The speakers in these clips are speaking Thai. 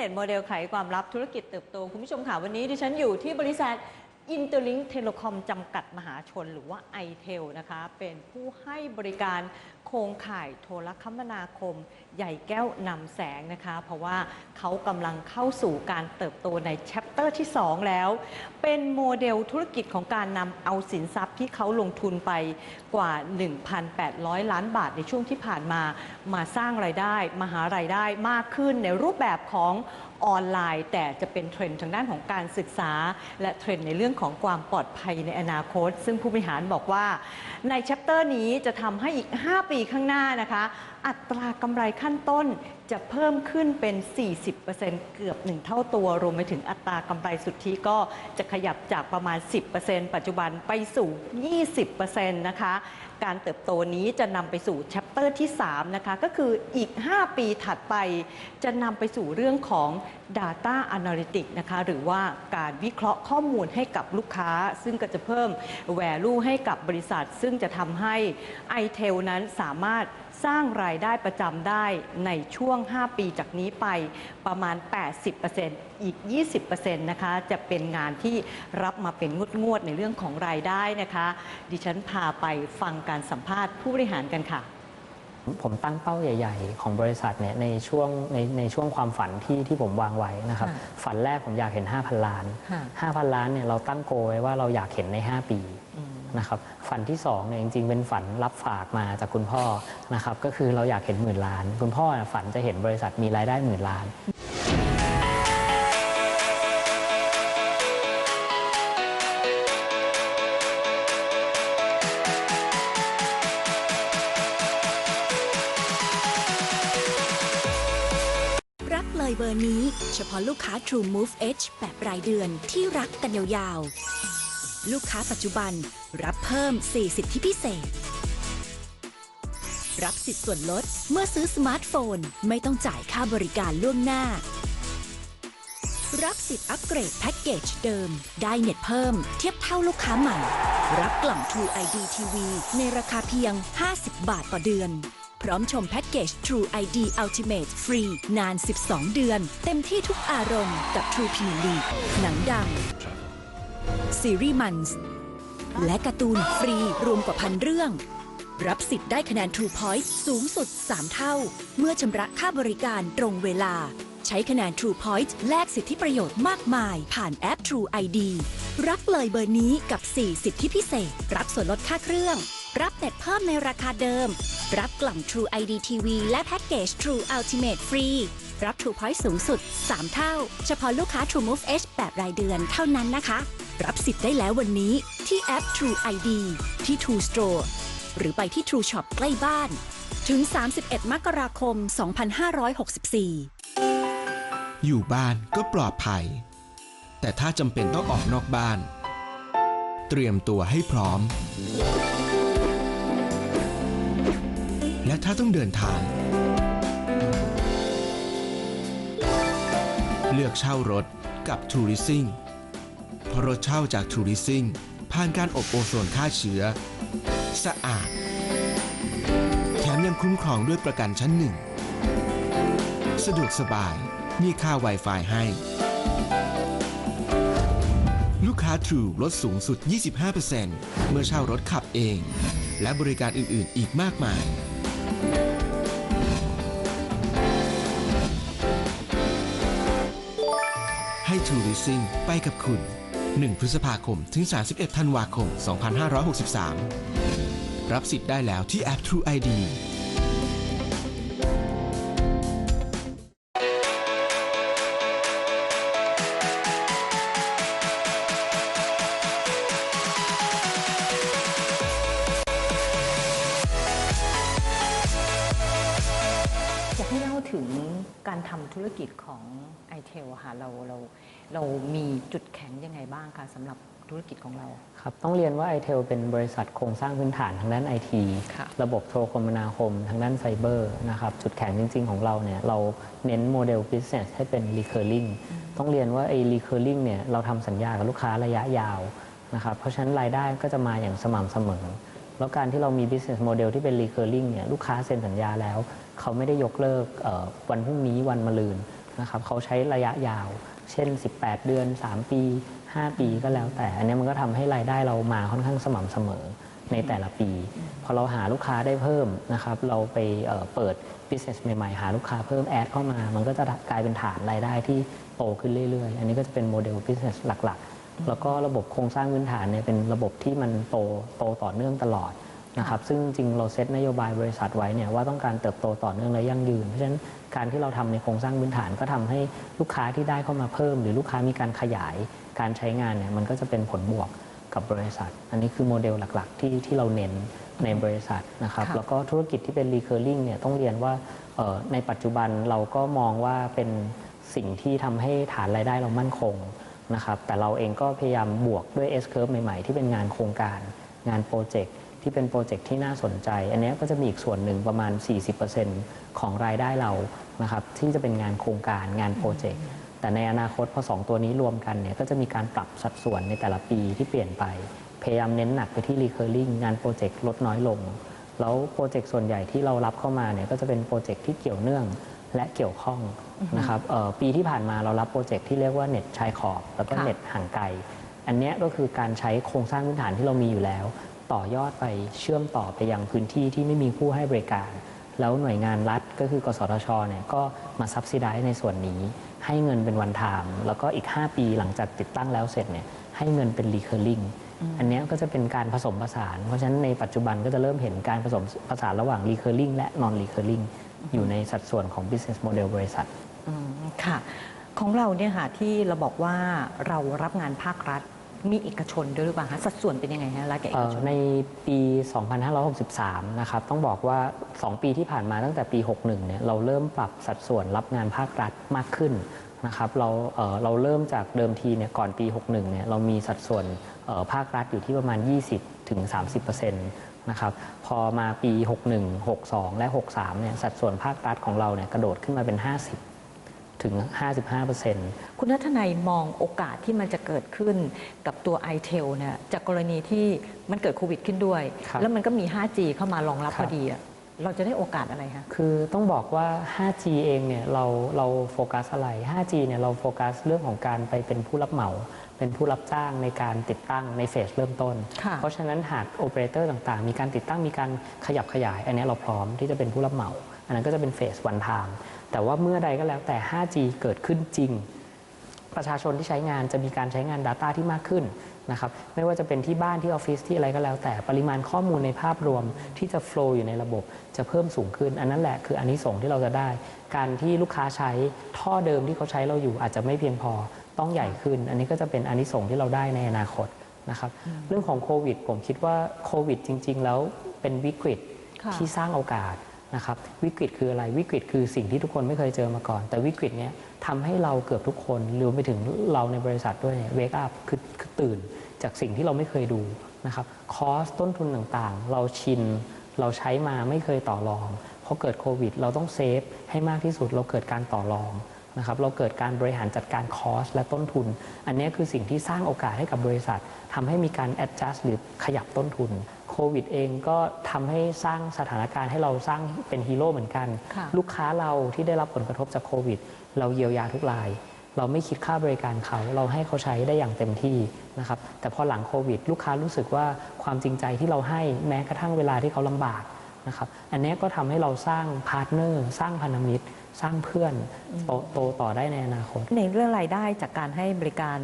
Internet Model ไขความลับธุรกิจเติบโต คุณผู้ชมค่ะวันนี้ดิฉันอยู่ที่บริษัท Interlink Telecom จำกัดมหาชนหรือว่า iTel นะคะ เป็นผู้ให้บริการโครงข่ายโทรคมนาคม ใหญ่แก้วนำแสงนะคะ เพราะว่าเขากำลังเข้าสู่การเติบโตในแชปเตอร์ที่ 2 แล้ว เป็นโมเดลธุรกิจของการนำเอาสินทรัพย์ที่เขาลงทุนไปกว่า 1,800 ล้านบาทในช่วงที่ผ่านมา มาสร้างไรายได้มาหารายได้มากขึ้นในรูปแบบของ ออนไลน์ แต่จะเป็นเทรนด์ทางด้านของการศึกษา และเทรนด์ในเรื่องของความปลอดภัยในอนาคต ซึ่งผู้บริหารบอกว่า ในแชปเตอร์นี้จะทำให้อีก 5 ปีข้างหน้านะคะ อัตรากำไรขั้นต้นจะเพิ่มขึ้นเป็น 40%เกือบ 1 เท่าตัว รวมไปถึงอัตรากำไรสุทธิก็จะขยับจากประมาณ 10%ปัจจุบันไปสู่ 20%นะคะ การเติบโตนี้จะนำไปสู่แชปเตอร์ที่3นะคะก็คืออีก 5 ปีถัดไป จะนำไปสู่เรื่องของ Data Analytics นะคะหรือว่าการวิเคราะห์ข้อมูลให้กับลูกค้า ซึ่งก็จะเพิ่ม value ให้กับบริษัท ซึ่งจะทำให้ iTel นั้นสามารถ สร้างรายได้ประจำได้ในช่วง 5 ปีจากนี้ไปประมาณ 80%อีก 20%นะคะ จะเป็นงานที่รับมาเป็นงวดๆในเรื่องของรายได้นะคะ ดิฉันพาไปฟังการสัมภาษณ์ผู้บริหารกันค่ะผมตั้งเป้าใหญ่ ๆ ของบริษัทเนี่ยในช่วงในในช่วงความฝันที่ที่ผมวางไว้นะครับค่ะฝันแรกผมอยากเห็น 5,000 ล้านค่ะ5,000 ล้านเนี่ยเราตั้งโกไว้ว่าเราอยากเห็นใน 5 ปีอืม นะครับฝันที่2เนี่ยจริงๆ เป็นฝันรับฝากมาจากคุณพ่อนะครับก็คือเราอยากเห็นหมื่นล้าน คุณพ่อฝันจะเห็นบริษัทมีรายได้หมื่นล้านรักเลยเบอร์นี้ เฉพาะลูกค้า True Move Edge แบบรายเดือนที่รักกันยาวๆ ลูกค้าปัจจุบันรับเพิ่ม 4 สิทธิพิเศษ รับสิทธิ์ส่วนลดเมื่อซื้อสมาร์ทโฟนไม่ต้องจ่ายค่าบริการล่วงหน้า รับสิทธิ์อัปเกรดแพ็กเกจเดิม ได้เน็ตเพิ่ม เทียบเท่าลูกค้าใหม่ รับกล่อง True ID TV ในราคาเพียง 50 บาทต่อเดือนพร้อมชมแพ็กเกจ True ID Ultimate ฟรี นาน 12 เดือน เต็มที่ทุกอารมณ์กับ True Premier League หนังดัง ซีรีส์มันส์และการ์ตูนฟรีรวมกว่าพันเรื่อง รับสิทธิ์ได้คะแนน True Point สูงสุด 3 เท่า เมื่อชำระค่าบริการตรงเวลา ใช้คะแนน True Point แลกสิทธิประโยชน์มากมาย ผ่านแอป True ID รับเลยเบอร์นี้กับ 4 สิทธิพิเศษ รับส่วนลดค่าเครื่อง รับเน็ตเพิ่มในราคาเดิม รับกล่อง True ID TV และแพ็กเกจ True Ultimate ฟรีรับ True Point สูงสุด 3 เท่า เฉพาะลูกค้า True Move Edge แบบรายเดือนเท่านั้นนะคะ รับสิทธิ์ได้แล้ววันนี้ที่แอป True ID ที่ True Store หรือไปที่ True Shop ใกล้บ้าน ถึง 31 มกราคม 2564 อยู่บ้านก็ปลอดภัย แต่ถ้าจำเป็นต้องออกนอกบ้าน เตรียมตัวให้พร้อม และถ้าต้องเดินทาง เลือกเช่ารถกับ t o u r i s i n g เพราะรถเช่าจาก t o u r i s i n g ผ่านการอบโอโซนฆ่าเชื้อ สะอาด แถมยังคุ้มครองด้วยประกันชั้นหนึ่ง สะดวกสบายมีค่า Wi-Fi ให้ ลูกค้า True ลดสูงสุด 25%เมื่อเช่ารถขับเอง และบริการอื่น ๆ อีกมากมาย ให้ True Leasing ไปกับคุณ 1 พฤษภาคม ถึง 31 ธันวาคม 2563 รับสิทธิ์ได้แล้วที่แอป True ID i t e l ค่ะเราเราเรามีจุดแข็งยังไงบ้างคะสำหรับธุรกิจของเรา ครับ ต้องเรียนว่า i t e l เป็นบริษัทโครงสร้างพื้นฐานทางด้านไอทีค่ะระบบโทรคมนาคมทางด้านไฟเบอร์นะครับจุดแข็งจริง ๆ ของเราเนี่ยเราเน้นโมเดล business ให้เป็น recurring ต้องเรียนว่าไอ้ recurring เนี่ยเราทำสัญญากับลูกค้าระยะยาวนะครับเพราะฉะนั้นรายได้ก็จะมาอย่างสม่ำเสมอ แล้วการที่เรามี business model ที่เป็น recurring เนี่ยลูกค้าเซ็นสัญญาแล้ว เขาไม่ได้ยกเลิกเอ่อวันพรุ่งนี้วันมะรืน นะครับเขาใช้ระยะยาว เช่น 18 เดือน 3 ปี 5 ปีก็แล้วแต่ อันนี้มันก็ทำให้รายได้เรามาค่อนข้างสม่ำเสมอในแต่ละปี พอเราหาลูกค้าได้เพิ่มนะครับ เราไปเเปิด business ใหม่ๆ หาลูกค้าเพิ่มแอดเข้ามา มันก็จะกลายเป็นฐานรายได้ที่โตขึ้นเรื่อยๆ อันนี้ก็จะเป็นโมเดล business หลักๆ แล้วก็ระบบโครงสร้างพื้นฐานเนี่ยเป็นระบบที่มันโตโตต่อเนื่องตลอด นะครับซึ่งจริงๆเราเซตนโยบายบริษัทไว้เนี่ยว่าต้องการเติบโตต่อเนื่องและยั่งยืน เพราะฉะนั้นการที่เราทำในโครงสร้างพื้นฐานก็ทำให้ลูกค้าที่ได้เข้ามาเพิ่ม หรือลูกค้ามีการขยายการใช้งานเนี่ยมันก็จะเป็นผลบวกกับบริษัท อันนี้คือโมเดลหลักๆ ที่ที่เราเน้นในบริษัทนะครับค่ะแล้วก็ธุรกิจที่เป็น recurring เนี่ยต้องเรียนว่าเอ่อในปัจจุบันเราก็มองว่าเป็นสิ่งที่ทำให้ฐานรายได้เรามั่นคงนะครับแต่เราเองก็พยายามบวกด้วย S curve ใหม่ๆ ที่เป็นงานโครงการงานโปรเจกต์ ที่เป็นโปรเจกต์ที่น่าสนใจ อันนี้ก็จะมีอีกส่วนหนึ่งประมาณ 40%ของรายได้เรานะครับที่จะเป็นงานโครงการงานโปรเจกต์แต่ในอนาคตพอสองตัวนี้รวมกันเนี่ยก็จะมีการปรับสัดส่วนในแต่ละปีที่เปลี่ยนไป พยายามเน้นหนักไปที่ recurring งานโปรเจกต์ลดน้อยลง แล้วโปรเจกต์ส่วนใหญ่ที่เรารับเข้ามาเนี่ยก็จะเป็นโปรเจกต์ที่เกี่ยวเนื่องและเกี่ยวข้องนะครับปีที่ผ่านมาเรารับโปรเจกต์ที่เรียกว่าเน็ตชายขอบแล้วก็เน็ตห่างไกล อันนี้ก็คือการใช้โครงสร้างพื้นฐานที่เรามีอยู่แล้ว ต่อยอดไปเชื่อมต่อไปยังพื้นที่ที่ไม่มีผู้ให้บริการ แล้วหน่วยงานรัฐก็คือกสทชเนี่ยก็มาซับซิได้ในส่วนนี้ ให้เงินเป็นวันไทม์แล้วก็อีก 5 ปีหลังจากติดตั้งแล้วเสร็จเนี่ยให้เงินเป็น recurring อันเนี้ยก็จะเป็นการผสมผสาน เพราะฉะนั้นในปัจจุบันก็จะเริ่มเห็นการผสมผสานระหว่าง recurring และ non recurring อยู่ในสัดส่วนของ business model บริษัทอืมค่ะ ของเราเนี่ยค่ะที่เราบอกว่าเรารับงานภาครัฐ มีเอกชนด้วยหรือเปล่าคะสัดส่วนเป็นยังไงฮะรัฐกับเอกชน ในปี 2563 นะครับ ต้องบอกว่า 2 ปีที่ผ่านมาตั้งแต่ปี 61 เนี่ย เราเริ่มปรับสัดส่วนรับงานภาครัฐมากขึ้นนะครับ เราเเราเริ่มจากเดิมทีเนี่ยก่อนปี 61 เนี่ย เรามีสัดส่วนภาครัฐอยู่ที่ประมาณ 20ถึง30%นะครับพอมาปี 61 62 และ 63 เนี่ยสัดส่วนภาครัฐของเราเนี่ยกระโดดขึ้นมาเป็น 50 ถึง 55%คุณนัทนายมองโอกาสที่มันจะเกิดขึ้นกับตัว i t e l เนี่ยจากกรณีที่มันเกิดโควิดขึ้นด้วยครับแล้วมันก็มี 5G เข้ามารองรับคพรับอดีอะเราจะได้โอกาสอะไรคะคือต้องบอกว่า 5G เองเนี่ยเราเราโฟกัสอะไร 5G เนี่ยเราโฟกัสเรื่องของการไปเป็นผู้รับเหมาเป็นผู้รับจ้างในการติดตั้งในเฟสเริ่มต้นค่ะเพราะฉะนั้นหากโอเปอเรเตอร์ต่างๆ มีการติดตั้งมีการขยับขยาย อันเนี้ยเราพร้อมที่จะเป็นผู้รับเหมา อันนั้นก็จะเป็นเฟสวันทาม แต่ว่าเมื่อใดก็แล้วแต่ 5G เกิดขึ้นจริง ประชาชนที่ใช้งานจะมีการใช้งาน Data ที่มากขึ้นนะครับไม่ว่าจะเป็นที่บ้านที่ออฟฟิศที่อะไรก็แล้ว แต่ปริมาณข้อมูลในภาพรวมที่จะ flow อยู่ในระบบจะเพิ่มสูงขึ้น อันนั้นแหละคืออันนี้ส่งส์ที่เราจะได้ การที่ลูกค้าใช้ท่อเดิมที่เขาใช้เราอยู่อาจจะไม่เพียงพอต้องใหญ่ขึ้น อันนี้ก็จะเป็นอันนี้ส่งส์ที่เราได้ในอนาคตนะครับเรื่องของโควิดผมคิดว่าโควิดจริง ๆ แล้วเป็นวิกฤตค่ะที่สร้างโอกาส นะครับวิกฤตคืออะไรวิกฤตคือสิ่งที่ทุกคนไม่เคยเจอมาก่อน แต่วิกฤตเนี้ยทำให้เราเกือบทุกคนรวมไปถึงเราในบริษัทด้วยเวกอัพคือคือตื่นจากสิ่งที่เราไม่เคยดูนะครับคอสต้นทุนต่างๆ เราชิน เราใช้มาไม่เคยต่อรองพอเกิดโควิด เราต้องเซฟให้มากที่สุดเราเกิดการต่อรองนะครับเราเกิดการบริหารจัดการคอสและต้นทุน อันนี้คือสิ่งที่สร้างโอกาสให้กับบริษัททำให้มีการ adjust หรือขยับต้นทุน โควิดเองก็ทำให้สร้างสถานการณ์ให้เราสร้างเป็นฮีโร่เหมือนกันค่ะลูกค้าเราที่ได้รับผลกระทบจากโควิด เราเยียวยาทุกราย เราไม่คิดค่าบริการเขา เราให้เขาใช้ได้อย่างเต็มที่นะครับแต่พอหลังโควิด ลูกค้ารู้สึกว่าความจริงใจที่เราให้แม้กระทั่งเวลาที่เขาลำบาก นะครับอันเนี้ยก็ทำให้เราสร้างพาร์ทเนอร์สร้างพันธมิตร สร้างเพื่อนโตโตต่อได้ในอนาคต ในเรื่องรายได้จากการให้บริการ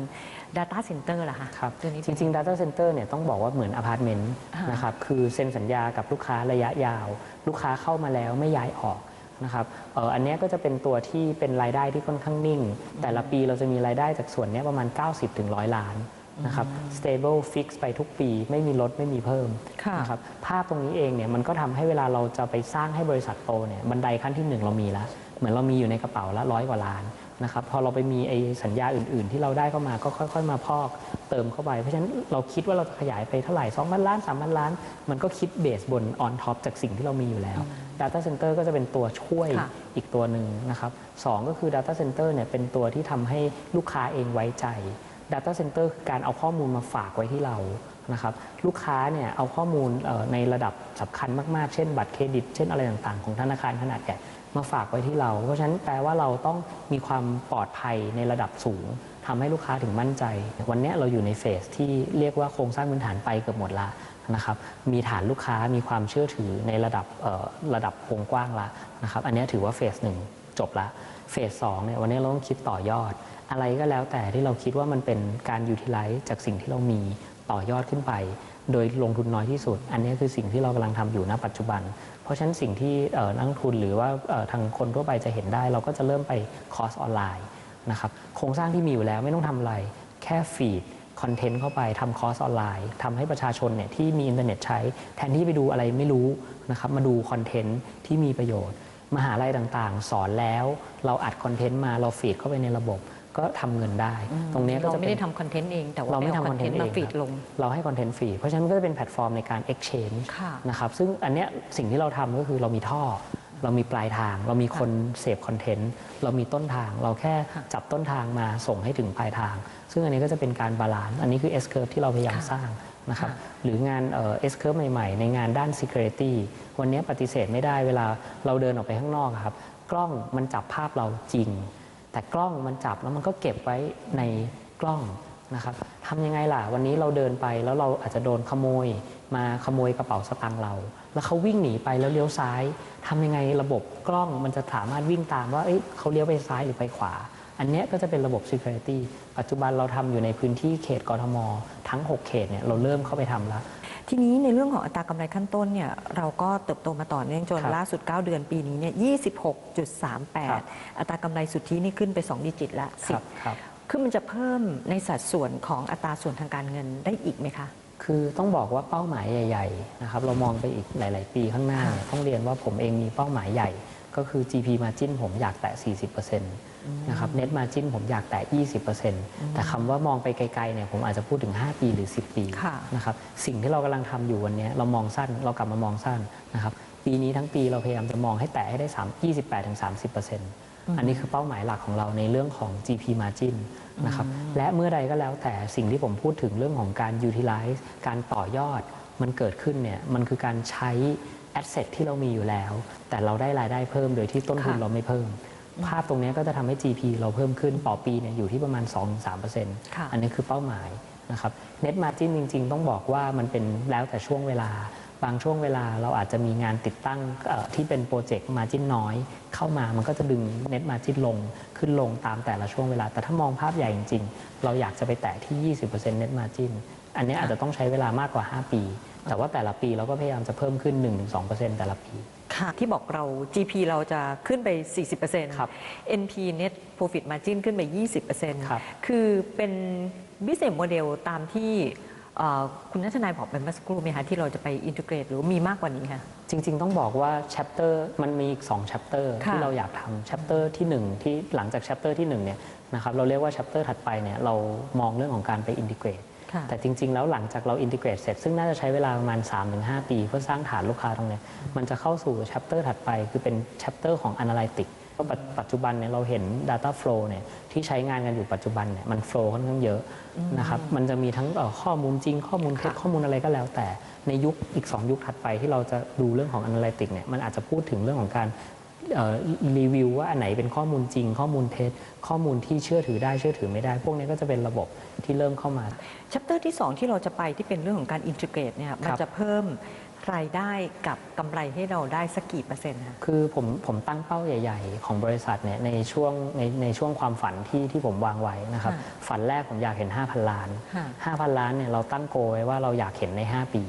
Data Center ล่ะคะครับตัวนี้จริงๆ Data Center เนี่ยต้องบอกว่าเหมือนอพาร์ตเมนต์อ่านนะครับคือเซ็นสัญญากับลูกค้าระยะยาว ลูกค้าเข้ามาแล้วไม่ย้ายออกนะครับเอ่ออันเนี้ยก็จะเป็นตัวที่เป็นรายได้ที่ค่อนข้างนิ่ง แต่ละปีเราจะมีรายได้จากส่วนเนี้ยประมาณ 90-100ถึง100ล้าน นะครับ stable fix ไปทุกปีไม่มีลดไม่มีเพิ่มค่ะนะครับภาพตรงนี้เองเนี่ยมันก็ทำให้เวลาเราจะไปสร้างให้บริษัทโตเนี่ยบันไดขั้นที่หนึ่งเรามีแล้วเหมือนเรามีอยู่ในกระเป๋าละร้อยกว่าล้านนะครับพอเราไปมีไอ้สัญญาอื่น ๆ ที่เราได้เข้ามาก็ค่อย ๆ มาพอกเติมเข้าไป เพราะฉะนั้นเราคิดว่าเราจะขยายไปเท่าไหร่2พันล้าน3พันล้าน มันก็คิดเบสบนออนท็อปจากสิ่งที่เรามีอยู่แล้ว Data Center ก็จะเป็นตัวช่วยค่ะอีกตัวหนึ่งนะครับสองก็คือ Data Center เนี่ยเป็นตัวที่ทำให้ลูกค้าเองไว้ใจ Data Center คือการเอาข้อมูลมาฝากไว้ที่เรานะครับลูกค้าเนี่ยเอาข้อมูลในระดับสำคัญมากๆ เช่นบัตรเครดิต เช่นอะไรต่างๆ ของธนาคารขนาดใหญ่มาฝากไว้ที่เรา เพราะฉะนั้นแปลว่าเราต้องมีความปลอดภัยในระดับสูงทำให้ลูกค้าถึงมั่นใจ วันนี้เราอยู่ในเฟสที่เรียกว่าโครงสร้างพื้นฐานไปเกือบหมดละนะครับมีฐานลูกค้ามีความเชื่อถือในระดับระดับวงกว้างละนะครับอันนี้ถือว่าเฟสหนึ่งจบละเฟสสองเนี่ยวันนี้เราต้องคิดต่อยอด อะไรก็แล้วแต่ที่เราคิดว่ามันเป็นการยูทิลไลซ์จากสิ่งที่เรามีต่อยอดขึ้นไป โดยลงทุนน้อยที่สุด อันนี้คือสิ่งที่เรากำลังทำอยู่ณปัจจุบัน เพราะฉะนั้นสิ่งที่นักทุนหรือว่าทางคนทั่วไปจะเห็นได้ เราก็จะเริ่มไปคอร์สออนไลน์นะครับโครงสร้างที่มีอยู่แล้วไม่ต้องทำอะไรแค่ฟีดคอนเทนต์เข้าไปทำคอร์สออนไลน์ทำให้ประชาชนเนี่ยที่มีอินเทอร์เน็ตใช้ แทนที่ไปดูอะไรไม่รู้นะครับมาดูคอนเทนต์ที่มีประโยชน์ มหาลัยต่างๆ สอนแล้ว เราอัดคอนเทนต์มาเราฟีดเข้าไปในระบบ ก็ทำเงินได้ ตรงนี้ก็เราจะไม่เป็ได้นทำคอนเทนต์เอง แต่ว่าเราไม่ปทำคคออนนเทเทนนต์ต์มาเองฟีดครับลง เราให้คอนเทนต์ฟรีเพราะฉะนั้นมันก็จะเป็นแพลตฟอร์มในการ exchange ค่ะนะครับซึ่งอันเนี้ยสิ่งที่เราทำก็คือเรามีท่อ เรามีปลายทาง เรามีคนเสพคอนเทนต์เรามีต้นทาง เราแค่ค่ะจับต้นทางมาส่งให้ถึงปลายทาง ซึ่งอันนี้ก็จะเป็นการบาลานซ์อันนี้คือ S curve ที่เราพยายามค่ะสร้างนะครับค่ะหรืองานเอ่อ S curve ใหม่ๆ ในงานด้าน security วันนี้ปฏิเสธไม่ได้เวลาเราเดินออกไปข้างนอกอะครับ กล้องมันจับภาพเราจริง แต่กล้องมันจับแล้วมันก็เก็บไว้ในกล้องนะครับทำยังไงล่ะ วันนี้เราเดินไปแล้วเราอาจจะโดนขโมย มาขโมยกระเป๋าสตางค์เรา แล้วเขาวิ่งหนีไปแล้วเลี้ยวซ้ายทำยังไงระบบกล้องมันจะสามารถวิ่งตามว่าเอ้ยเขาเลี้ยวไปซ้ายหรือไปขวา อันนี้ก็จะเป็นระบบ Security ปัจจุบันเราทำอยู่ในพื้นที่เขตกรทม ทั้ง 6 เขตเนี่ยเราเริ่มเข้าไปทำแล้ว ทีนี้ในเรื่องของอัตรากำไรขั้นต้นเนี่ยเราก็เติบโตมาต่อเนื่องจนครับล่าสุด 9 เดือนปีนี้เนี่ยครับ26.38 อัตรากำไรสุทธินี่ขึ้นไป 2 ดิจิตละครับครับ10คือมันจะเพิ่มในสัดส่วนของอัตราส่วนทางการเงินได้อีกไหมคะคือต้องบอกว่าเป้าหมายใหญ่ ๆ นะครับ เรามองไปอีกหลาย ๆ ปีข้างหน้าเนี่ยต้องเรียนว่าผมเองมีเป้าหมายใหญ่ ก็คือ GP margin ผมอยากแตะ 40%นะครับ net margin ผมอยากแตะ 20%แต่คำว่ามองไปไกลๆเนี่ยผมอาจจะพูดถึง 5 ปีหรือ 10 ปีค่ะนะครับสิ่งที่เรากำลังทำอยู่วันนี้เรามองสั้นเรากลับมามองสั้นนะครับปีนี้ทั้งปีเราพยายามจะมองให้แตะให้ได้ 3 28-30%อันนี้คือเป้าหมายหลักของเราในเรื่องของ GP margin นะครับและเมื่อใดก็แล้วแต่สิ่งที่ผมพูดถึงเรื่องของการ utilize การต่อยอดมันเกิดขึ้นเนี่ยมันคือการใช้ asset ที่เรามีอยู่แล้ว แต่เราได้รายได้เพิ่มโดยที่ต้นทุนค่ะ เราไม่เพิ่ม ภาพตรงนี้ก็จะทำให้ GP เราเพิ่มขึ้นต่อปีเนี่ยอยู่ที่ประมาณ 2-3%ค่ะ อันนี้คือเป้าหมายนะครับ net margin จริง ๆ ต้องบอกว่ามันเป็นแล้วแต่ช่วงเวลา บางช่วงเวลาเราอาจจะมีงานติดตั้งเอ่อที่เป็นโปรเจกต์ margin น้อย เข้ามามันก็จะดึง net margin ลงขึ้นลงตามแต่ละช่วงเวลา แต่ถ้ามองภาพใหญ่จริง ๆ เราอยากจะไปแตะที่ 20% net margin อันนี้อาจจะต้องใช้เวลามากกว่า 5 ปี แต่ว่าแต่ละปีเราก็พยายามจะเพิ่มขึ้น 1-2%แต่ละปี ค่ะ ที่บอกเรา GP เราจะขึ้นไป 40%ครับ NP Net Profit Margin ขึ้นไป 20%ครับ คือเป็น business model ตามที่เอ่อคุณนัทนายบอกไปเมื่อสักครู่ไหมคะที่เราจะไปอินทิเกรตหรือมีมากกว่านี้คะ จริง ๆ ต้องบอกว่า chapter มันมีอีก 2 chapter ค่ะที่เราอยากทำ chapter ที่ 1 ที่หลังจาก chapter ที่1เนี่ยนะครับเราเรียกว่า chapter ถัดไปเนี่ยเรามองเรื่องของการไป integrate ค่ะ แต่จริง ๆ แล้วหลังจากเรา integrate เสร็จ ซึ่งน่าจะใช้เวลาประมาณ 3-5 ปี เพื่อสร้างฐานลูกค้าตรงเนี้ยมันจะเข้าสู่ chapter ถัดไป คือเป็น chapter ของ analytics เพราะปัจปัจจุบันเนี่ยเราเห็น data flow เนี่ยที่ใช้งานกันอยู่ปัจจุบันเนี่ยมัน flow ค่อนข้างเยอะนะครับมันจะมีทั้งเอ่อข้อมูลจริง ข้อมูลเท็จค่ะข้อมูลอะไรก็แล้วแต่ในยุคอีก 2 ยุคถัดไปที่เราจะดูเรื่องของ analytics เนี่ยมันอาจจะพูดถึงเรื่องของการเอ่อ รีวิวว่าอันไหนเป็นข้อมูลจริง ข้อมูลเท็จ ข้อมูลที่เชื่อถือได้เชื่อถือไม่ได้ พวกนี้ก็จะเป็นระบบที่เริ่มเข้ามาชัปเตอร์ที่ 2 ที่เราจะไปที่เป็นเรื่องของการอินทิเกรตเนี่ยมันจะเพิ่มรายได้กับกำไรให้เราได้สักกี่เปอร์เซ็นต์คะคือผมผมตั้งเป้าใหญ่ ๆ ของบริษัทเนี่ยในช่วงในในช่วงความฝันที่ที่ผมวางไว้นะครับค่ะฝันแรกผมอยากเห็น 5,000 ล้านค่ะ5,000 ล้านเนี่ยเราตั้งโกไว้ว่าเราอยากเห็นใน 5 ปี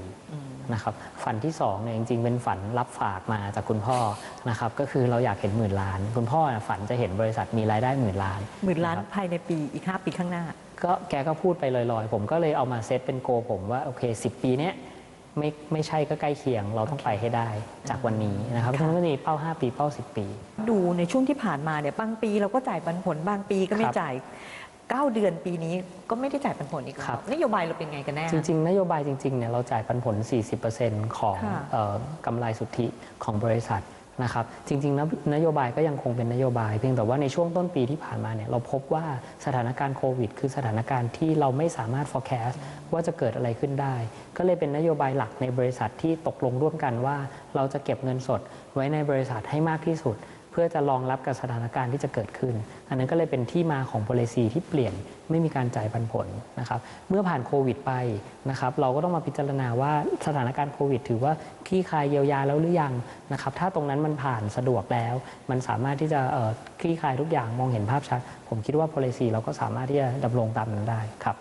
นะครับฝันที่2เนี่ยจริงๆ เป็นฝันรับฝากมาจากคุณพ่อนะครับก็คือเราอยากเห็นหมื่นล้าน คุณพ่อน่ะฝันจะเห็นบริษัทมีรายได้หมื่นล้านหมื่นล้านะครับภายในปีอีก 5 ปีข้างหน้าก็แกก็พูดไปลอยๆ ผมก็เลยเอามาเซตเป็นโกผมว่าโอเค 10 ปีเนี้ยไม่ไม่ใช่ก็ใกล้เคียง เราต้องไปให้ได้จากวันนี้นะครับเพราะฉะนั้นก็จะมีเป้า 5 ปีเป้า 10 ปี ดูในช่วงที่ผ่านมาเนี่ยบางปีเราก็จ่ายปันผลบางปีก็ไม่ครับจ่าย 9 เดือนปีนี้ก็ไม่ได้จ่ายปันผลอีกแล้ครัวบนโยบายเราเป็นไงกันแน่ จริงๆ นโยบายจริงๆเนี่ยเราจ่ายปันผล 40%ของค่ะเอ่อกำไรสุทธิของบริษัทนะครับ จริงๆนนโยบายก็ยังคงเป็นนโยบาย เพียงแต่ว่าในช่วงต้นปีที่ผ่านมาเนี่ยเราพบว่าสถานการณ์โควิด คือสถานการณ์ที่เราไม่สามารถ forecast ว่าจะเกิดอะไรขึ้นได้ ก็เลยเป็นนโยบายหลักในบริษัทที่ตกลงร่วมกันว่า เราจะเก็บเงินสดไว้ในบริษัทให้มากที่สุดเพื่อจะรองรับกับสถานการณ์ที่จะเกิดขึ้น อันนั้นก็เลยเป็นที่มาของ policy ที่เปลี่ยนไม่มีการจ่ายปันผลนะครับเมื่อผ่านโควิดไปนะครับเราก็ต้องมาพิจารณาว่าสถานการณ์โควิด ถือว่าคลี่คลายเยียวยาแล้วหรือยังนะครับถ้าตรงนั้นมันผ่านสะดวกแล้ว มันสามารถที่จะคลี่คลายทุกอย่างมองเห็นภาพชัด ผมคิดว่า policy เราก็สามารถที่จะดำรงตามนั้นได้ครับ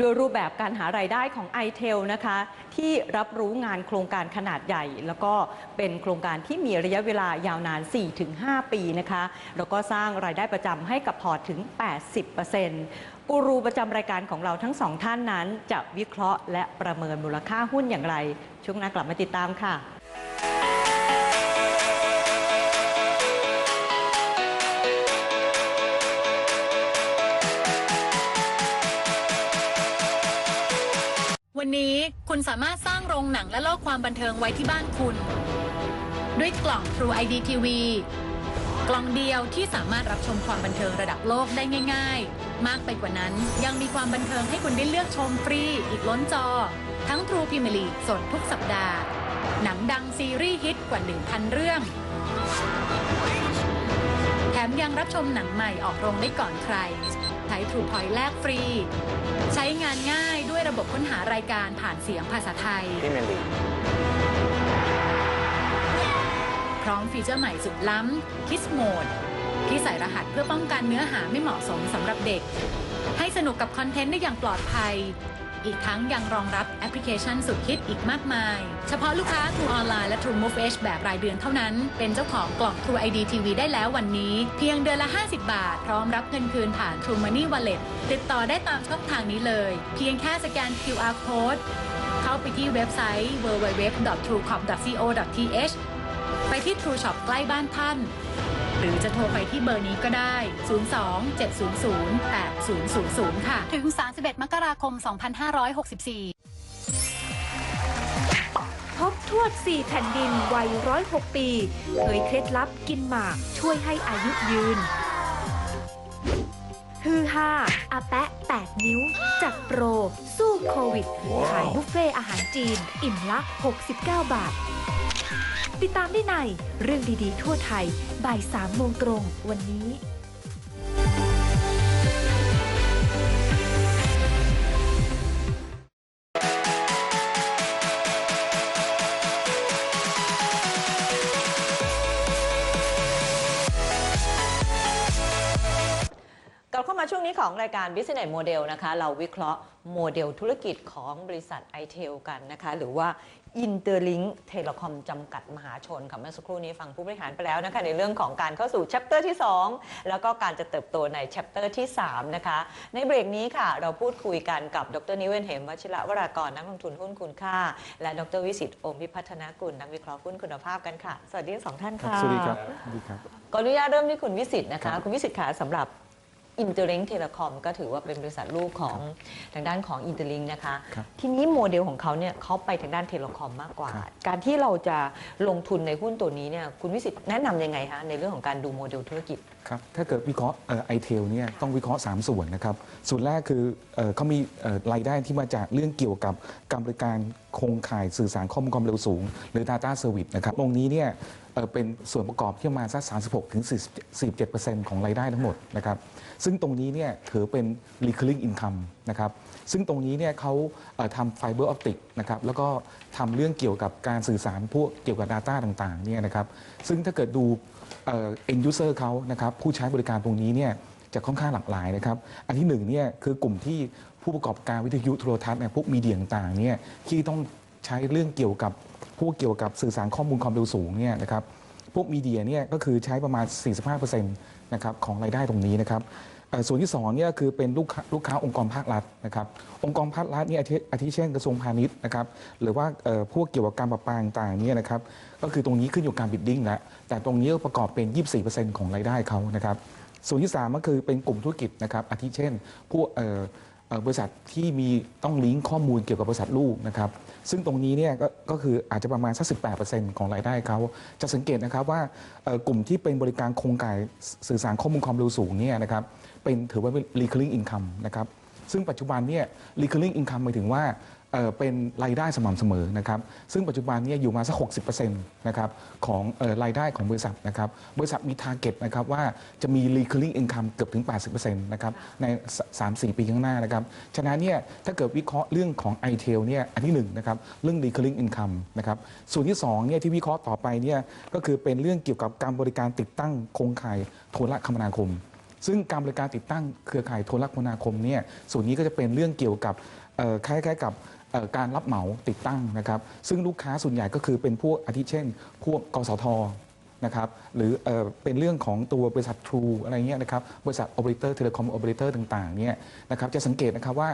ด้วยรูปแบบการหารายได้ของ i t e l นะคะ ที่รับรู้งานโครงการขนาดใหญ่ แล้วก็เป็นโครงการที่มีระยะเวลายาวนาน 4-5 ปีนะคะ แล้วก็สร้างรายได้ประจำให้กับพอร์ตถึง 80%กูรูประจำรายการของเราทั้งสองท่านนั้น จะวิเคราะห์และประเมินมูลค่าหุ้นอย่างไร ช่วงหน้ากลับมาติดตามค่ะ วันนี้คุณสามารถสร้างโรงหนังและโลกความบันเทิงไว้ที่บ้านคุณ ด้วยกล่อง True ID TV กล่องเดียวที่สามารถรับชมความบันเทิงระดับโลกได้ง่าย ๆ มากไปกว่านั้นยังมีความบันเทิงให้คุณได้เลือกชมฟรีอีกล้นจอ ทั้ง True Premier League สดทุกสัปดาห์ หนังดังซีรีส์ฮิตกว่า 1,000 เรื่อง แถมยังรับชมหนังใหม่ออกโรงได้ก่อนใคร ใช้ True Point แลกฟรี ใช้งานง่ายด้วยระบบค้นหารายการผ่านเสียงภาษาไทยพร้อมฟีเจอร์ใหม่สุดล้ำ Kiss Mode ที่ใส่รหัสเพื่อป้องกันเนื้อหาไม่เหมาะสมสำหรับเด็ก ให้สนุกกับคอนเทนต์ได้อย่างปลอดภัย อีกทั้งยังรองรับแอปพลิเคชันสุดฮิตอีกมากมาย เฉพาะลูกค้า True Online และ True Move H แบบรายเดือนเท่านั้น เป็นเจ้าของกล่อง True ID TV ได้แล้ววันนี้ เพียงเดือนละ 50 บาท พร้อมรับเงินคืนผ่าน True Money Wallet ติดต่อได้ตามช่องทางนี้เลย เพียงแค่สแกน QR Code เข้าไปที่เว็บไซต์ www.truecom.co.th ไปที่ True Shop ใกล้บ้านท่าน หรือจะโทรไปที่เบอร์นี้ก็ได้ 02 700 8000 ค่ะ ถึง 31 มกราคม 2564 พบทวด4แผ่นดินวัย106ปีเผยเคล็ดลับกินหมากช่วยให้อายุยืนฮือฮาอาแปะ 8 นิ้ว จัดโปร สู้โควิด ขายบุฟเฟ่อาหารจีน อิ่มละ 69 บาท ติดตามได้ในเรื่องดีๆ ทั่วไทยบ่าย3โมงตรงวันนี้ ข้ามาช่วงนี้ของรายการ Business Model นะคะ เราวิเคราะห์โมเดลธุรกิจของบริษัท i t e l กันนะคะ หรือว่า Interlink Telecom จำกัดมหาชนค่ะเมื่อสักครู่นี้ฟังผู้บริหารไปแล้วนะคะ ในเรื่องของการเข้าสู่ chapter ที่ 2 แล้วก็การจะเติบโตใน chapter ที่ 3 นะคะ ในเบรกนี้ค่ะ เราพูดคุยกันกับดรนิเวศน์เหมวชิระวรากรนักลงทุนหุ้นคุณค่า และดรวิสิตโอมพิพัฒนากุลนักวิเคราะห์หุ้นคุณภาพกันค่ะ สวัสดีทั้งสองท่านค่ะสวัสดีครับสวัสดีครับขออนุญาตเริ่มที่คุณวิสิตนะครัคะบคุณวิสิตขาสำหรับ Interlink Telecom ก็ถือว่าเป็นบริษัทลูกของทางด้านของ Interlink นะคะครับทีนี้โมเดลของเขาเนี่ยเขาไปทางด้านเทเลคอมมากกว่าครับการที่เราจะลงทุนในหุ้นตัวนี้เนี่ยคุณวิสิตแนะนำยังไงคะในเรื่องของการดูโมเดลธุรกิจครับถ้าเกิดวิเคราะห์ไอเทลเนี่ยต้องวิเคราะห์ 3 ส่วนนะครับ ส่วนแรกคือเอ่อเขามีเอ่อรายได้ที่มาจากเรื่องเกี่ยวกับการบริการโครงข่ายสื่อสารข้อมูลความเร็วสูง หรือ Data Service นะครับตรงนี้เนี่ยเอ่อเป็นส่วนประกอบที่ประมาณสัก 36ถึง47%ของรายได้ทั้งหมดนะครับ ซึ่งตรงนี้เนี่ยถือเป็น recurring income นะครับซึ่งตรงนี้เนี่ยเขาทำไฟเบอร์ออปติกนะครับแล้วก็ทำเรื่องเกี่ยวกับการสื่อสารพวกเกี่ยวกับ Data ต่างๆเนี่ยนะครับซึ่งถ้าเกิดดูเอ่อ end user เขานะครับผู้ใช้บริการตรงนี้เนี่ยจะค่อนข้างหลากหลายนะครับ อันที่หนึ่งเนี่ยคือกลุ่มที่ผู้ประกอบการวิทยุโทรทัศน์เนี่ยพวกมีเดียต่างๆเนี่ยที่ต้องใช้เรื่องเกี่ยวกับพวกเกี่ยวกับสื่อสารข้อมูลความเร็วสูงเนี่ยนะครับพวกมีเดียเนี่ยก็คือใช้ประมาณ 45% นะครับของรายได้ตรงนี้นะครับส่วนที่สองเนี่ยคือเป็นลูกค้าลูกค้าองค์กรภาครัฐนะครับองค์กรภาครัฐนี่อาทิอาทิเช่นกระทรวงพาณิชย์นะครับหรือว่าพวกเกี่ยวกับการประปาต่างๆเนี่ยนะครับก็คือตรงนี้ขึ้นอยู่การบิดดิ้งแล้วแต่ตรงนี้ประกอบเป็น 24%ของรายได้เขานะครับส่วนที่3ก็คือเป็นกลุ่มธุรกิจนะครับอาทิเช่น พวกเอ่อ บริษัทที่มีต้องลิงก์ข้อมูลเกี่ยวกับบริษัทลูกนะครับซึ่งตรงนี้เนี่ยก็ก็คืออาจจะประมาณสัก 18%ของรายได้เขาจะสังเกตนะครับว่ากลุ่มที่เป็นบริการโครงข่ายสื่อสารข้อมูลความเร็วสูงเนี่ยนะครับเป็นถือว่าเป็น recurring income นะครับซึ่งปัจจุบันเนี่ย recurring income หมายถึงว่า เอ่อเป็นรายได้สม่ำเสมอนะครับซึ่งปัจจุบันเนี่ยอยู่มาสัก 60%นะครับของเอ่อรายได้ของบริษัทนะครับบริษัทมี target นะครับว่าจะมี recurring income เกือบถึง 80%นะครับใน 3-4 ปีข้างหน้านะครับฉะนั้นเนี่ยถ้าเกิดวิเคราะห์เรื่องของ i t e l เนี่ยอันที่หนึ่งนะครับเรื่อง recurring income นะครับส่วนที่สองเนี่ยที่วิเคราะห์ต่อไปเนี่ยก็คือเป็นเรื่องเกี่ยวกับการบริการติดตั้งโครงข่ายโทรคมนาคม ซึ่งการบริการติดตั้งเครือข่ายโทรคมนาคมเนี่ยส่วนนี้ก็จะเป็นเรื่องเกี่ยวกับเอ่อคล้ายๆกับเอ่อ การรับเหมาติดตั้งนะครับ ซึ่งลูกค้าส่วนใหญ่ก็คือเป็นพวกอาทิเช่น พวกกสทนะครับหรือเอเป็นเรื่องของตัวบริษัท True อะไรเงี้ยนะครับบริษัท Operator Telecom Operator ต่างๆเนี่ยนะครับจะสังเกตนะครับว่า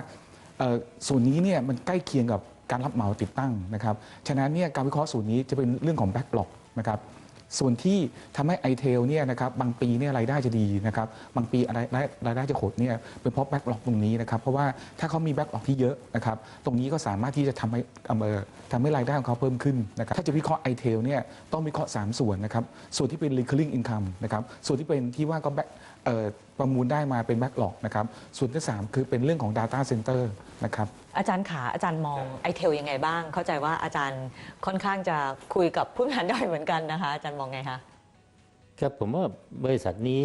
ส่วนนี้เนี่ยมันใกล้เคียงกับการรับเหมาติดตั้งนะครับฉะนั้นเนี่ยการวิเคราะห์ส่วนนี้จะเป็นเรื่องของ Backlog นะครับ ส่วนที่ทำให้ไอเทลเนี่ยนะครับบางปีเนี่ยรายได้จะดีนะครับบางปีรายได้รายได้จะหดเนี่ยเป็นเพราะแบ็กหลอกตรงนี้นะครับเพราะว่าถ้าเขามีแบ็กหลอกที่เยอะนะครับตรงนี้ก็สามารถที่จะทำให้เอ่อทำให้รายได้ของเขาเพิ่มขึ้นนะครับถ้าจะวิเคราะห์ไอเทลเนี่ยต้องวิเคราะห์ 3 ส่วนนะครับส่วนที่เป็น recurring income นะครับส่วนที่เป็นที่ว่าก็แบ็ก ประมูลได้มาเป็นแบ็กหลอกนะครับ ส่วนที่ 3 คือเป็นเรื่องของ Data Center นะครับ อาจารย์ขาอาจารย์มองไอเทลยังไงบ้าง เข้าใจว่าอาจารย์ค่อนข้างจะคุยกับผู้บริหารย่อยเหมือนกันนะคะ อาจารย์มองไงคะ ครับผมว่าบริษัทนี้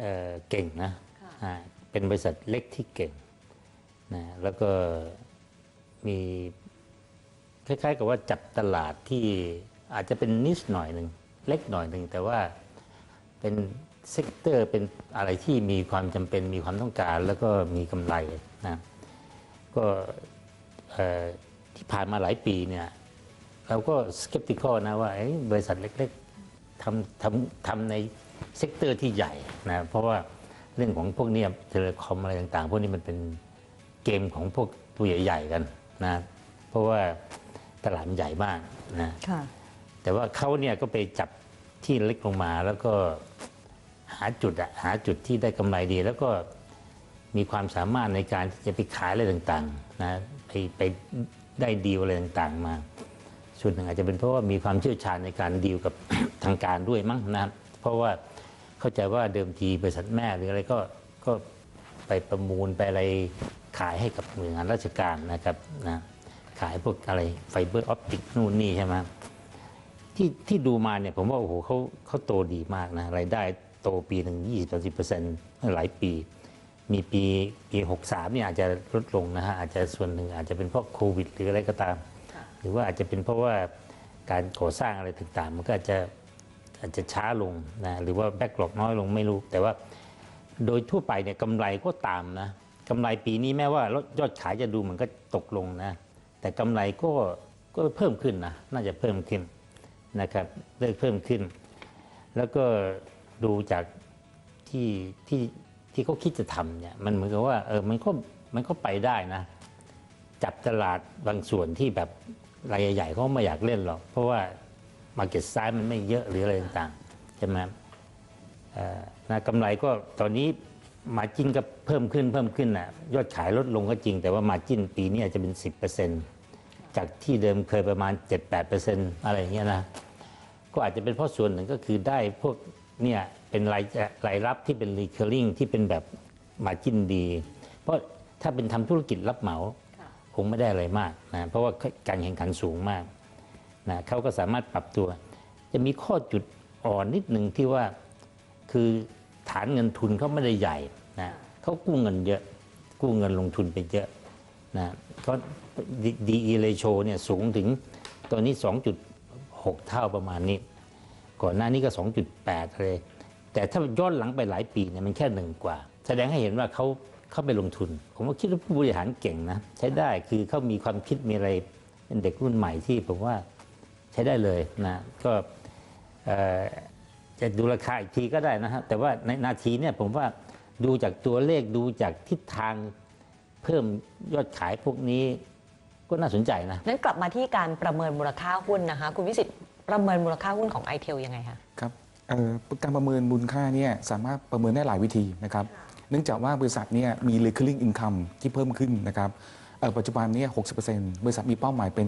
เอ่อเก่งนะค่ะอ่าเป็นบริษัทเล็กที่เก่งนะแล้วก็มีคล้ายๆกับว่าจับตลาดที่อาจจะเป็นนิสหน่อยหนึ่งเล็กหน่อยหนึ่งแต่ว่าเป็น เซกเตอร์เป็นอะไรที่มีความจำเป็นมีความต้องการ แล้วก็มีกำไรนะก็เอ่อที่ผ่านมาหลายปีเนี่ยเราก็สเกปติคอนะว่าเอ้ยบริษัทเล็กๆทำทำทำในเซกเตอร์ที่ใหญ่นะเพราะว่าเรื่องของพวกเนี้เทเลคอมอะไรต่างๆ พวกนี้มันเป็นเกมของพวกตัวใหญ่ๆกันนะเพราะว่าตลาดมันใหญ่มากนะค่ะแต่ว่าเขาเนี่ยก็ไปจับที่เล็กลงมาแล้วก็ หาจุดอะหาจุดที่ได้กำไรดี แล้วก็มีความสามารถในการที่จะไปขายอะไรต่างๆนะไปไปได้ดีลอะไรต่างๆมาส่วนหนึ่งอาจจะเป็นเพราะว่ามีความเชี่ยวชาญในการดีลกับทางการด้วยมั้งนะครับ เพราะว่าเข้าใจว่าเดิมทีบริษัทแม่หรืออะไรก็ก็ไปประมูลไปอะไรขายให้กับหน่วยงานราชการนะครับนะขายพวกอะไรไฟเบอร์ออปติกนู่นนี่ใช่ไหมที่ที่ดูมาเนี่ยผมว่าโอ้โหเขาเขาโตดีมากนะรายได้โตปีหนึ่งยี่สิบสิบเปอร์เซ็นต์หลายปี มีปีปีหกสามเนี่ยอาจจะลดลงนะฮะอาจจะส่วนหนึ่งอาจจะเป็นเพราะโควิด หรืออะไรก็ตาม หรือว่าอาจจะเป็นเพราะว่าการก่อสร้างอะไรต่างๆ มันก็อาจจะอาจจะช้าลงนะหรือว่าแบ็กหลอกน้อยลงไม่รู้ แต่ว่าโดยทั่วไปเนี่ยกำไรก็ตามนะกำไรปีนี้แม้ว่ายอดขายจะดูเหมือนก็ตกลงนะแต่กำไรก็ก็เพิ่มขึ้นนะน่าจะเพิ่มขึ้นนะครับเริ่มเพิ่มขึ้น แล้วก็ ดูจากที่ที่ที่เขาคิดจะทำเนี่ยมันเหมือนกับว่าเออมันก็มันก็ไปได้นะ จับตลาดบางส่วนที่แบบรายใหญ่ๆเขาไม่อยากเล่นหรอก เพราะว่ามาเก็ตไซส์มันไม่เยอะหรืออะไรต่างๆใช่ไหมเออนะกำไรก็ตอนนี้มาจิ้นก็เพิ่มขึ้นเพิ่มขึ้นนะยอดขายลดลงก็จริง แต่ว่ามาจิ้นปีนี้อาจจะเป็น 10%จากที่เดิมเคยประมาณ 7-8%อะไรอย่างเงี้ยนะก็อาจจะเป็นเพราะส่วนหนึ่งก็คือได้พวก เนี่ยเป็นรายรายรับที่เป็น recurring ที่เป็นแบบมาจิ้นดี เพราะถ้าเป็นทำธุรกิจรับเหมาคงไม่ได้อะไรมากนะเพราะว่าการแข่งขันสูงมากนะเขาก็สามารถปรับตัว จะมีข้อจุดอ่อนนิดหนึ่งที่ว่าคือฐานเงินทุนเขาไม่ได้ใหญ่นะเขากู้เงินเยอะ กู้เงินลงทุนไปเยอะนะก็ DE ratio เนี่ยสูงถึงตอนนี้ 2.6 เท่าประมาณนี้ ก่อนหน้านี้ก็ 2.8เลยแต่ถ้าย้อนหลังไปหลายปีเนี่ยมันแค่หนึ่งกว่า แสดงให้เห็นว่าเขาเข้าไปลงทุน ผมว่าคิดว่าผู้บริหารเก่งนะ ใช้ได้คือเขามีความคิดมีอะไรเป็นเด็กรุ่นใหม่ที่ผมว่าใช้ได้เลยนะก็จะดูราคาอีกทีก็ได้นะฮะแต่ว่าในนาทีเนี่ยผมว่าดูจากตัวเลขดูจากทิศทางเพิ่มยอดขายพวกนี้ก็น่าสนใจนะ นั้นกลับมาที่การประเมินมูลค่าหุ้นนะคะ คุณวิสิทธิ ประเมินมูลค่าหุ้นของไอเทลยังไงคะครับเอ่อการประเมินมูลค่าเนี่ยสามารถประเมินได้หลายวิธีนะครับ เนื่องจากว่าบริษัทเนี่ยมี recurring income ที่เพิ่มขึ้นนะครับเอ่อ ปัจจุบันนี่ย60%บริษัทมีเป้าหมายเป็น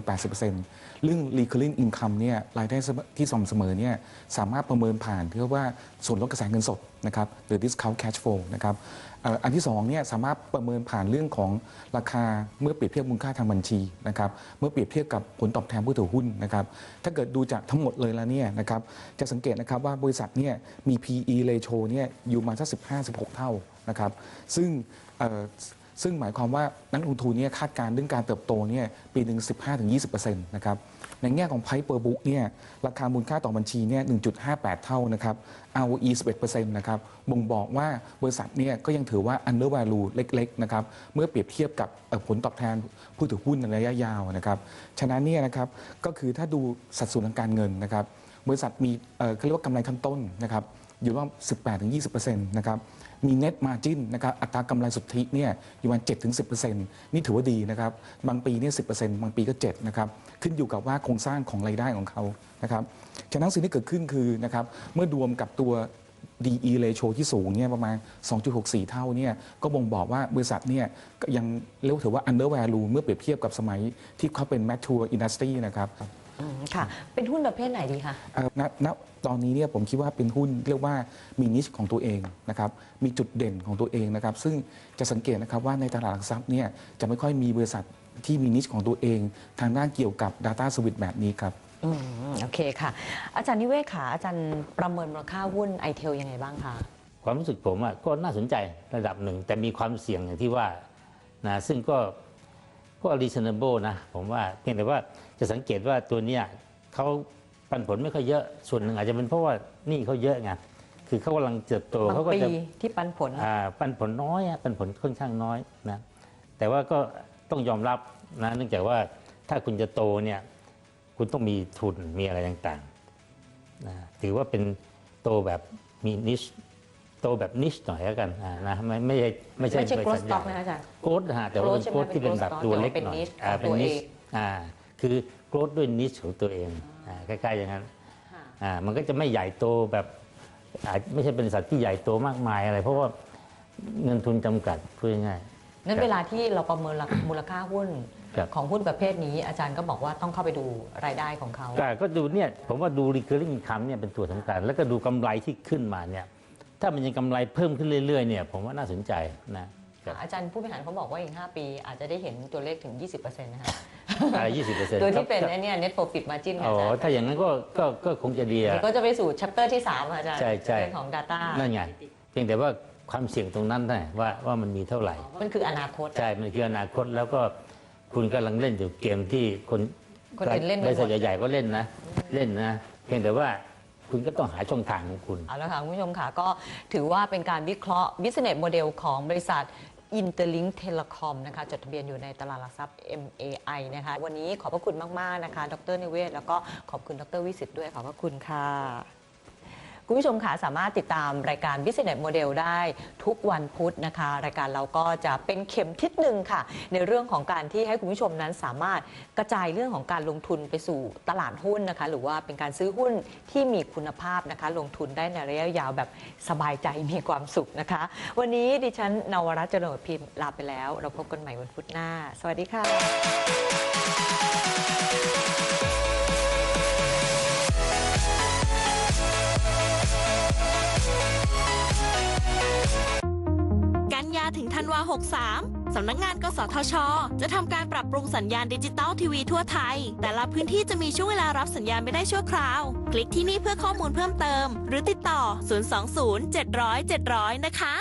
80%เรื่อง recurring income เนี่ยรายได้ที่สม่ำเสมอเนี่ยสามารถประเมินผ่านเรียกว่าส่วนลดกระแสเงินสดนะครับหรือ discount cash flow นะครับอันที่สองเนี่ยสามารถประเมินผ่านเรื่องของราคาเมื่อเปรียบเทียบมูลค่าทางบัญชีนะครับเมื่อเปรียบเทียบกับผลตอบแทนผู้ถือหุ้นนะครับถ้าเกิดดูจากทั้งหมดเลยแล้วเนี่ยนะครับจะสังเกตนะครับว่าบริษัทเนี่ยมี PE ratio เนี่ยอยู่มาสัก15-16 เท่านะครับซึ่ง ซึ่งหมายความว่านักลงทุนเนี่ยคาดการณ์เรื่องการเติบโตเนี่ยปีหนึ่ง15-20%นะครับในแง่ของ Price per book เนี่ยราคามูลค่าต่อบัญชีเนี่ย 1.58 เท่านะครับ ROE 11%นะครับบ่งบอกว่าบริษัทเนี่ยก็ยังถือว่า under value เล็กๆนะครับเมื่อเปรียบเทียบกับผลตอบแทนผู้ถือหุ้นในระยะยาวนะครับฉะนั้นเนี่ยนะครับก็คือถ้าดูสัดส่วนทางการเงินนะครับบริษัทมีเอ่อเขาเรียกว่ากำไรขั้นต้นนะครับอยู่ว่า18-20%นะครับ มี net margin นะครับอัตรากำไรสุทธิเนี่ยอยู่ประมาณ7-10%นี่ถือว่าดีนะครับบางปีเนี่ย10%บางปีก็7นะครับขึ้นอยู่กับว่าโครงสร้างของรายได้ของเขานะครับฉะนั้นสิ่งที่เกิดขึ้นคือนะครับเมื่อรวมกับตัว DE ratio ที่สูงเนี่ยประมาณ 2.64 เท่าเนี่ยก็บ่งบอกว่าบริษัทเนี่ยก็ยังเรียกว่าถือว่า under value เมื่อเปรียบเทียบกับสมัยที่เขาเป็น mature industry นะครับ อืมค่ะ เป็นหุ้นประเภทไหนดีคะ เอ่อณณ ตอนนี้เนี่ยผมคิดว่าเป็นหุ้นเรียกว่ามีนิชของตัวเองนะครับมีจุดเด่นของตัวเองนะครับซึ่งจะสังเกตนะครับว่าในตลาดหลักทรัพย์เนี่ยจะไม่ค่อยมีบริษัทที่มีนิชของตัวเอง ทางด้านเกี่ยวกับ Data Service แบบนี้ครับอืมโอเคค่ะ อาจารย์นิเวศขาอาจารย์ประเมินมูลค่าหุ้นไอเทลยังไงบ้างคะความรู้สึกผมอะก็น่าสนใจระดับหนึ่ง แต่มีความเสี่ยงอย่างที่ว่านะซึ่งก็ก็ reasonable นะ ผมว่าเพียงแต่ว่าจะสังเกตว่าตัวเนี้ยเขา ปันผลไม่ค่อยเยอะส่วนหนึ่งอาจจะเป็นเพราะว่าหนี่เขาเยอะไงคือเขากำลังเติบโตบางเขาก็ปีจะที่ปันผล อ่าปันผลน้อยอะปันผลค่อนข้างน้อยนะแต่ว่าก็ต้องยอมรับนะเนื่องจากว่าถ้าคุณจะโตเนี่ยคุณต้องมีทุนมีอะไรต่างๆนะถือว่าเป็นโตแบบมีนิชโตแบบนิชหน่อยแล้วกันอ่านะไม่ไม่ใช่ไม่ใช่ไม่ใช่บริ growth ษัท stock ใหญ่นะอาจารย์ โกรดฮะแต่ว่าเป็น growth ใช่ไหมโกรดที่เป็นแบบเป็นตัว growth เล็กเป็นหน่อย niche อ่าของเป็นตัวนิชเองอ่าคือโกรดด้วยนิชของตัวเองอ่า ใกล้ๆอย่างนั้นอ่ามันก็จะไม่ใหญ่โตแบบอาจไม่ใช่เป็นบริษัทที่ใหญ่โตมากมายอะไร เพราะว่าเงินทุนจำกัดพูดง่ายๆนั้นครับเวลาที่เราประเมินราคามูลค่าหุ้นครับของหุ้นประเภทนี้ อาจารย์ก็บอกว่าต้องเข้าไปดูรายได้ของเขาก็ก็ดูเนี่ยผมว่าดู recurring income เนี่ยเป็นตัวสำคัญแล้วก็ดูกำไรที่ขึ้นมาเนี่ยถ้ามันยังกำไรเพิ่มขึ้นเรื่อยๆเนี่ยผมว่าน่าสนใจนะครับอาจารย์ผู้บริหารเขาบอกว่าอีก 5 ปี อาจจะได้เห็นตัวเลขถึง 20%นะคะ อะไรยี่สิบเปอร์เซ็นต์โดยที่เป็นไอ้เนี่ย net profit margin ค่ะอ๋อ อาจารย์ถ้าอย่างนั้นก็ก็ก็คงจะดีอะ เดี๋ยวก็จะไปสู่ chapter ที่3อาจารย์ใช่ใช่ เรื่องของ data นั่นไง เพียงแต่ว่าความเสี่ยงตรงนั้นนะว่าว่ามันมีเท่าไหร่ มันคืออนาคต ใช่ มันคืออนาคตแล้วก็คุณกำลังเล่นอยู่เกมที่คนคนอื่นเล่นบไม่ริหมษัทดใหญ่ๆก็เล่นนะ เล่นนะ เพียงแต่ว่าคุณก็ต้องหาช่องทางของคุณ เอาละค่ะคุณผู้ชมค่ะก็ถือว่าเป็นการวิเคราะห์ business model ของบริษัท Interlink Telecom นะคะจดทะเบียนอยู่ในตลาดหลักทรัพย์ MAI นะคะวันนี้ขอบพระคุณมาก ๆ นะคะ ดรนิเวศ แล้วก็ขอบคุณดรวิสิตด้วยขอบพระคุณค่ะ คุณผู้ชมค่ะสามารถติดตามรายการ Business Model ได้ทุกวันพุธนะคะ รายการเราก็จะเป็นเข็มทิศหนึ่งค่ะ ในเรื่องของการที่ให้คุณผู้ชมนั้นสามารถกระจายเรื่องของการลงทุนไปสู่ตลาดหุ้นนะคะ หรือว่าเป็นการซื้อหุ้นที่มีคุณภาพนะคะ ลงทุนได้ในระยะยาวแบบสบายใจมีความสุขนะคะ วันนี้ดิฉันนวรัตน์เจริญพิมพ์ลาไปแล้ว เราพบกันใหม่วันพุธหน้า สวัสดีค่ะ วา 63 สำนักงงานกสทช จะทำการปรับปรุงสัญญาณดิจิตอลทีวีทั่วไทย แต่ละพื้นที่จะมีช่วงเวลารับสัญญาณไม่ได้ชั่วคราว คลิกที่นี่เพื่อข้อมูลเพิ่มเติม หรือติดต่อ 020 700 700 นะคะ